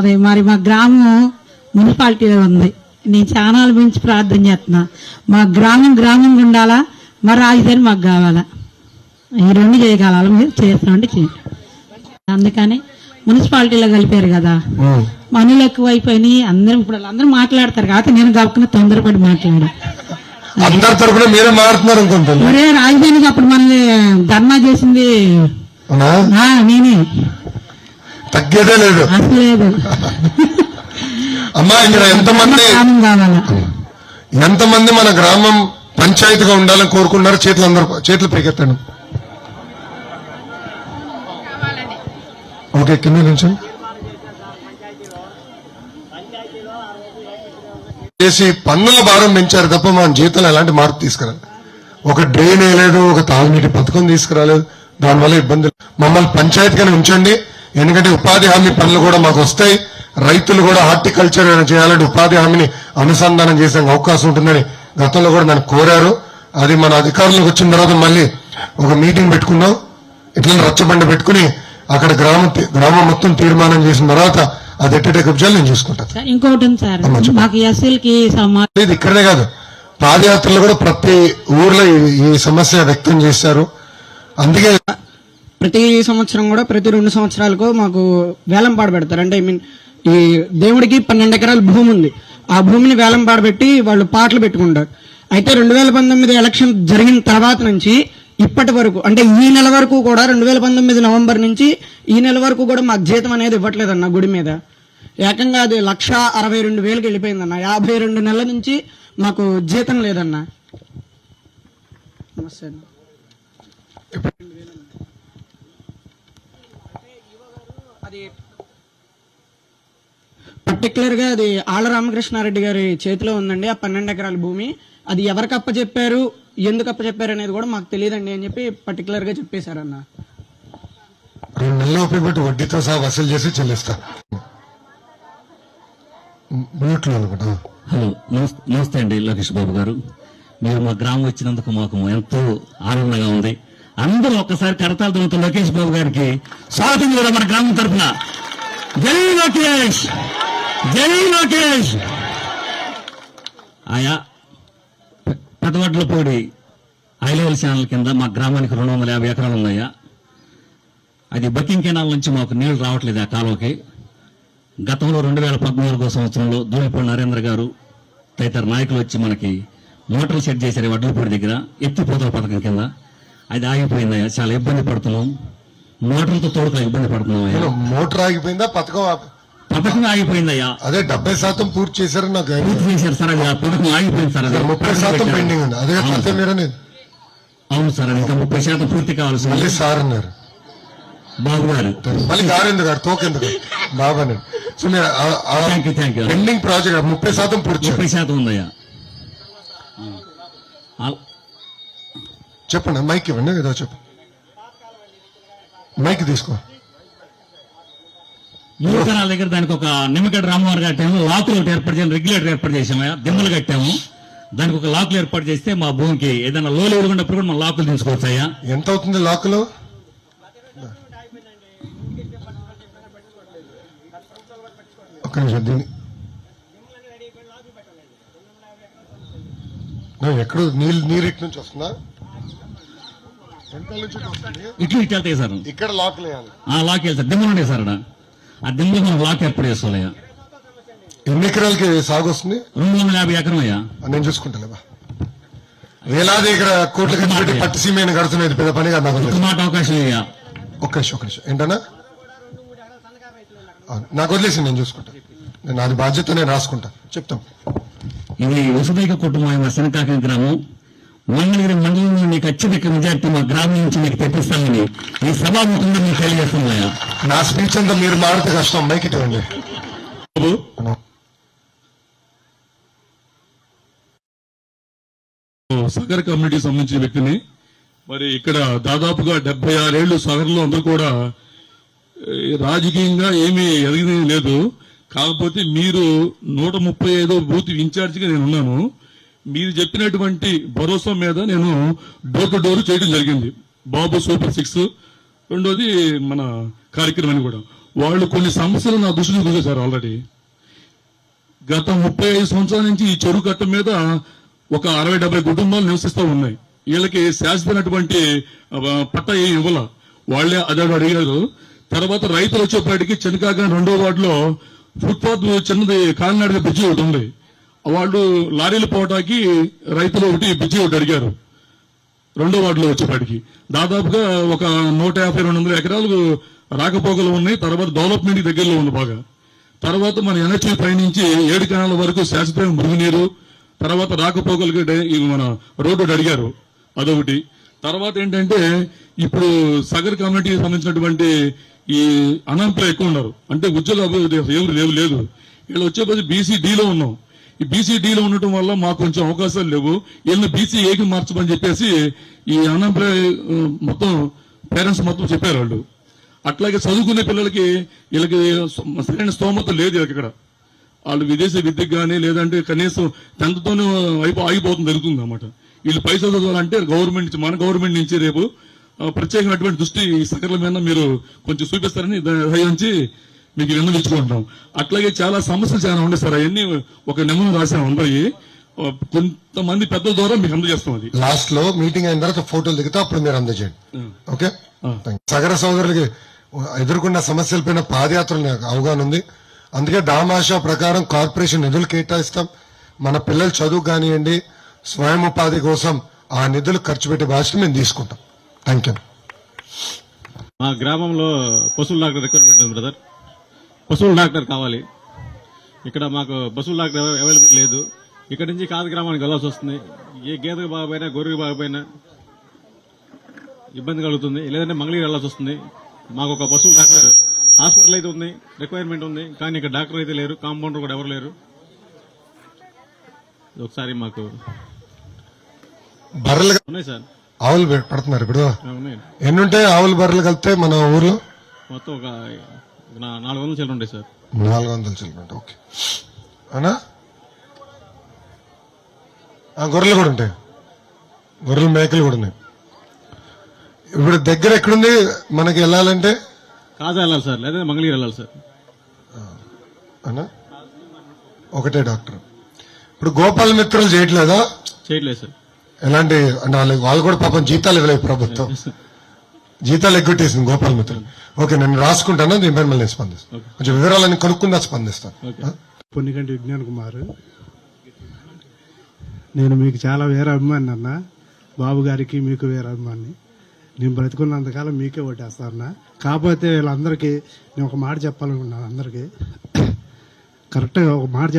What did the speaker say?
అదే మరి మా గ్రామం మున్సిపాలిటీలో ఉంది. నేను చానాల గురించి ప్రార్థన చేస్తున్నా. మా గ్రామం గ్రామం ఉండాలా? మరి రాజధాని మాకు కావాలా? ఈ రెండు చేయగల మీరు చేస్తున్నాంటే చేయండి. అందుకని మున్సిపాలిటీలో కలిపారు కదా. పనులు ఎక్కువైపోయినాయి. అందరం ఇప్పుడు అందరూ మాట్లాడతారు. కాబట్టి నేను గబుకుని తొందరపడి మాట్లాడా. మరే రాజధానికి అప్పుడు మనల్ని ధర్నా చేసింది నేనే. తగ్గేదే లేదు. అమ్మా ఇక్కడ ఎంతమంది ఎంతమంది మన గ్రామం పంచాయతీగా ఉండాలని కోరుకున్నారు చేతులు అందరూ చేతులు పైకెత్తాను ఓకే కింద నుంచి చేసి పన్నుల భారం పెంచారు తప్ప మన జీవితంలో ఎలాంటి మార్పు తీసుకురాలి ఒక డ్రైన్ వేయలేదు ఒక తాగునీటి పథకం తీసుకురాలేదు. దానివల్ల ఇబ్బందులు మమ్మల్ని పంచాయతీగానే ఉంచండి. ఎందుకంటే ఉపాధి హామీ పనులు కూడా మాకు వస్తాయి. రైతులు కూడా హార్టికల్చర్ చేయాలంటే ఉపాధి హామీని అనుసంధానం చేసే అవకాశం ఉంటుందని గతంలో కూడా నన్ను కోరారు. అది మన అధికారులకు వచ్చిన తర్వాత మళ్ళీ ఒక మీటింగ్ పెట్టుకున్నాం. ఇట్లా రచ్చబండ పెట్టుకుని అక్కడ గ్రామం గ్రామం మొత్తం తీర్మానం చేసిన తర్వాత అది ఎట్టటే కబ్జాలు నేను చూసుకుంటాను సార్ ఇది ఇక్కడనే కాదు. పాదయాత్రలో కూడా ప్రతి ఊర్లో ఈ సమస్య వ్యక్తం చేశారు. అందుకే ప్రతి సంవత్సరం కూడా ప్రతి రెండు సంవత్సరాలకు మాకు వేలం పాడ పెడతారు. అంటే ఐ మీన్ ఈ దేవుడికి పన్నెండు ఎకరాల భూమి ఉంది. ఆ భూమిని వేలం పాడబెట్టి వాళ్ళు పాటలు పెట్టుకుంటారు. అయితే రెండు వేల పంతొమ్మిది ఎలక్షన్ జరిగిన తర్వాత నుంచి ఇప్పటి వరకు అంటే ఈ నెల వరకు కూడా రెండు వేల పంతొమ్మిది నవంబర్ నుంచి ఈ నెల వరకు కూడా మాకు జీతం అనేది ఇవ్వట్లేదన్న గుడి మీద. ఏకంగా అది లక్ష అరవై రెండు వేలకు వెళ్ళిపోయిందన్న. యాభై రెండు నెలల నుంచి మాకు జీతం లేదన్న. నమస్తే అన్న. అది పర్టికులర్గా అది ఆళ్ళ రామకృష్ణారెడ్డి గారి చేతిలో ఉందండి ఆ పన్నెండు ఎకరాల భూమి. అది ఎవరికి అప్పచెప్పారు ఎందుకు అప్పచెప్పారు అనేది కూడా మాకు తెలియదండి అని చెప్పి పర్టికులర్గా చెప్పేశారన్న. రెండు నెలల ఉపయోగపెట్టి వడ్డీతో సహా వసూలు చేసి చెల్లిస్తా. హలో నమస్- నమస్తే అండి లోకేష్ బాబు గారు. మీరు మా గ్రామం వచ్చినందుకు మాకు ఎంతో ఆనందంగా ఉంది. అందరూ ఒక్కసారి కరతాల దుమ్ముతో లోకేష్ బాబు గారికి స్వాగతం కూడా మన గ్రామం తరఫున. జై లోకేష్! జై లోకేష్! ఆయా పెదవడ్లపూడి హైలెవల్ ఛానల్ కింద మా గ్రామానికి రెండు వందల యాభై ఎకరాలు ఉన్నాయా? అది బకింగ్ కెనాల్ నుంచి మాకు నీళ్ళు రావట్లేదు ఆ కాలువకి. గతంలో రెండు వేల పద్నాలుగో సంవత్సరంలో దూలిపూడి నరేంద్ర గారు తదితర నాయకులు వచ్చి మనకి మోటార్లు సెట్ చేశారు వడ్లపూడి దగ్గర ఎత్తిపోతల పథకం కింద. అది ఆగిపోయిందయ్యా చాలా ఇబ్బంది పడుతున్నాం. మోటార్లతో తోడుకు ఇబ్బంది పడుతున్నామయ్యా నేను మోటార్ ఆగిపోయిందా? పథకం పథకం ఆగిపోయిందయ్యా అదే డెబ్బై శాతం పూర్తి చేశారు నాకు. పూర్తి చేశారు సార్ అది పథకం ఆగిపోయింది సార్ అది ముప్పై శాతం పెండింగ్ ఉంది. అదే అవును సార్. అది ఇంకా ముప్పై శాతం పూర్తి కావాల్సింది మళ్ళీ సార్ అన్నారు. బాబు గారు. మళ్ళీ గారు తోకెందుకు సో మీరు పెండింగ్ ప్రాజెక్ట్ ముప్పై శాతం పూర్తి. ముప్పై శాతం ఉందయ్యా. చెప్పండి మైక్ ఇవ్వండి ఏదో చెప్పు. మైక్ తీసుకో. మూడు కణాల దగ్గర దానికి ఒక నిమ్మగడ్డ రామవారి కట్టాము లాకులు ఒకటి ఏర్పాటు చేసాము రెగ్యులేటర్ ఏర్పాటు చేసాము దిమ్మలు కట్టాము. దానికి ఒక లాకులు ఏర్పాటు చేస్తే మా భూమికి ఏదైనా లో లెవెల్ ఉన్నప్పుడు కూడా మనం లాకులు అయ్యా. ఎంత అవుతుంది లాకులు? ఒక్క నిమిషం దీన్ని. ఎక్కడ నీళ్ళు నీరు ఇటు నుంచి వస్తుందా? ఇట్లు ఇటు వెళ్తాయి సార్. ఇక్కడ వేయాలి ఆ లాక్ వేయాలి సార్. దిమ్మలు ఉన్నాయి సార్. ఆ దిమ్మలు మనం లాక్ ఏర్పాటు చేసుకోవాలయ్యా ఎన్ని ఎకరాలకి సాగు వస్తుంది? రెండు వందల యాభై ఎకరం అయ్యా. నేను చూసుకుంటాలేబా వేలాది ఇక్కడ కోట్లు ఖర్చు పెట్టి పట్టు సీమైన కడుతున్నది పెద్ద పని కాదు నాకు ఒక. మాట అవకాశం అయ్యా. ఒక్క నిమిషం ఒక్క నిమిషం. ఏంటన్నా? నాకు వదిలేసి నేను చూసుకుంటా. నేను అది బాధ్యత నేను రాసుకుంటా. చెప్తాం. ఇది వసుదైక కుటుంబం శనకాకి గ్రామం. మంగళగిరి మండలంలో నీకు అత్యధిక మెజార్టీ మా గ్రామం నుంచి నీకు తెప్పిస్తామని ఈ సభాముఖంగా మీకు తెలియజేస్తున్నాయా నా స్పీచ్ అంతా మీరు మాడితే కష్టం మైక్ ఇవ్వండి సగర్ కమ్యూనిటీ సంబంధించిన వ్యక్తిని మరి ఇక్కడ దాదాపుగా డెబ్బై ఆరేళ్ళు సగర్లో అందరూ కూడా రాజకీయంగా ఏమీ ఎదిగింది లేదు. కాకపోతే మీరు నూట ముప్పై ఐదో బూత్ ఇన్ఛార్జిగా నేను ఉన్నాను మీరు చెప్పినటువంటి భరోసా మీద నేను డోర్ టు డోర్ చేయడం జరిగింది. Babu super six. రెండోది మన కార్యక్రమాన్ని కూడా. వాళ్ళు కొన్ని సమస్యలు నా దృష్టిని చూసేశారు ఆల్రెడీ. గత ముప్పై ఐదు సంవత్సరాల నుంచి ఈ చెరువు కట్ట మీద ఒక అరవై డెబ్బై కుటుంబాలు నివసిస్తూ ఉన్నాయి. వీళ్ళకి శాశ్వతమైనటువంటి పట్ట ఏం ఇవ్వాల? వాళ్ళే అదే అడిగారు. తర్వాత రైతులు వచ్చేప్పటికి చెనకాగా రెండో వార్డులో ఫుట్పాత్ చిన్నది కాలినాడగా బ్రిడ్జి ఒకటి ఉంది. వాళ్ళు లారీలు పోవటానికి రైతులు ఒకటి బిజీ ఒకటి అడిగారు. రెండో వార్డులో వచ్చేపాటికి. దాదాపుగా ఒక నూట యాభై రెండు వందల ఎకరాలు రాకపోకలు ఉన్నాయి. తర్వాత డెవలప్మెంట్ దగ్గరలో ఉంది బాగా. తర్వాత మన ఎన్హెచ్ఐ పయనించి ఏడు కెనాల వరకు శాశ్వతమైన మురుగునీరు తర్వాత రాకపోకలకి మన రోడ్డు అడిగారు. అదొకటి. తర్వాత ఏంటంటే ఇప్పుడు సగర్ కమ్యూనిటీకి సంబంధించినటువంటి ఈ అన్ఎంప్లాయ్ ఎక్కువ ఉన్నారు. అంటే ఉద్యోగ అభివృద్ధి ఎవరు లేవు లేదు. వీళ్ళు వచ్చే బీసీ డీలో ఉన్నాం. ఈ బీసీడీలో ఉండటం వల్ల మాకు కొంచెం అవకాశాలు లేవు. వీళ్ళని బీసీ ఏకి మార్చమని చెప్పేసి ఈ అన్ఎంప్లాయ్ మొత్తం పేరెంట్స్ మొత్తం చెప్పారు వాళ్ళు. అట్లాగే చదువుకునే పిల్లలకి వీళ్ళకి సరైన స్తోమత లేదు వీళ్ళకి ఇక్కడ. వాళ్ళు విదేశీ విద్యకు కానీ లేదంటే కనీసం టెన్త్తోనే అయిపో ఆగిపోతుంది జరుగుతుంది అనమాట వీళ్ళు పై చదవాలంటే గవర్నమెంట్ నుంచి- మన గవర్నమెంట్ నుంచి రేపు ప్రత్యేకమైనటువంటి దృష్టి ఈ సకల మీద మీరు కొంచెం చూపిస్తారని దయించి మీకు విన్నవించుకుంటాం అట్లాగే చాలా సమస్యలు చాలా ఉన్నాయి సార్. అవన్నీ ఒక నిమ్మను రాసాం అందరి కొంతమంది పెద్దల ద్వారా మీకు అందజేస్తాం అది లాస్ట్లో మీటింగ్ అయిన తర్వాత ఫోటోలు దిగితే అప్పుడు మీరు అందజేయండి. ఓకే? Thank you. సగర సోదరులకి ఎదుర్కొన్న సమస్యలపైన పాదయాత్ర నాకు అవగాహన ఉంది. అందుకే దామాషా ప్రకారం కార్పొరేషన్ నిధులు కేటాయిస్తాం. మన పిల్లల చదువు కానివ్వండి స్వయం ఉపాధి కోసం ఆ నిధులు ఖర్చు పెట్టే బాధ్యత మేము తీసుకుంటాం. Thank you. మా గ్రామంలో పశువుల డాక్టర్ రిక్వైర్మెంట్ ఉంది బ్రదర్. పశువుల డాక్టర్ కావాలి. ఇక్కడ మాకు పశువుల డాక్టర్ అవైలబుల్ లేదు. ఇక్కడ నుంచి కాదు గ్రామానికి వెళ్ళాల్సి వస్తుంది. ఏ గేదెకు బాగపోయినా గొర్రెకు బాగపోయినా ఇబ్బంది కలుగుతుంది. లేదంటే మంగళగిరి వెళ్ళాల్సి వస్తుంది. మాకు ఒక పశువుల డాక్టర్ హాస్పిటల్ అయితే ఉంది రిక్వైర్మెంట్ ఉంది. కానీ ఇక్కడ డాక్టర్ అయితే లేరు కాంపౌండర్ కూడా ఎవరు లేరు. ఒకసారి మాకు బర్రెలు ఉన్నాయి సార్. ఆవులు పడుతున్నారు ఇప్పుడు. ఆ, ఉన్నాయి. ఎన్ని ఉంటాయి ఆవులు బర్రెలు కలిపితే మన ఊర్లో మొత్తం ఒక నాలుగు వందల చిల్లర ఉంటాయి సార్. నాలుగు వందలు చిల్లర ఓకే. అవునా ఆ, గొర్రెలు కూడా ఉంటాయి. గొర్రెలు మేకలు కూడా ఉన్నాయి. ఇప్పుడు దగ్గర ఎక్కడుంది? మనకి వెళ్ళాలంటే? కాజా వెళ్ళాలి సార్ లేదా మంగళగిరి వెళ్ళాలి సార్. అవునా ఒకటే డాక్టర్. ఇప్పుడు గోపాల మిత్రులు చేయట్లేదా? చేయట్లేదు సార్. ఎలాంటి అంటే వాళ్ళు కూడా పాపం జీతాలు ఇవ్వలేదు ప్రభుత్వం. జీతాలు ఎగ్గొట్టేసింది గోపాల మిత్రులు ఓకే నేను రాసుకుంటాను మళ్ళీ స్పందిస్తాను. కొంచెం వివరాలన్నీ కనుక్కుందా స్పందిస్తాను? పొన్నికంటి విజ్ఞాన్ కుమార్ నేను మీకు చాలా వేరే అభిమాని అన్న. బాబు గారికి మీకు వేరే అభిమాని నేను బ్రతుకున్నంతకాలం మీకే ఓటేస్తాను కాకపోతే వీళ్ళందరికీ నేను ఒక మాట చెప్పాలనుకున్నాను అందరికీ. కరెక్ట్గా ఒక మాట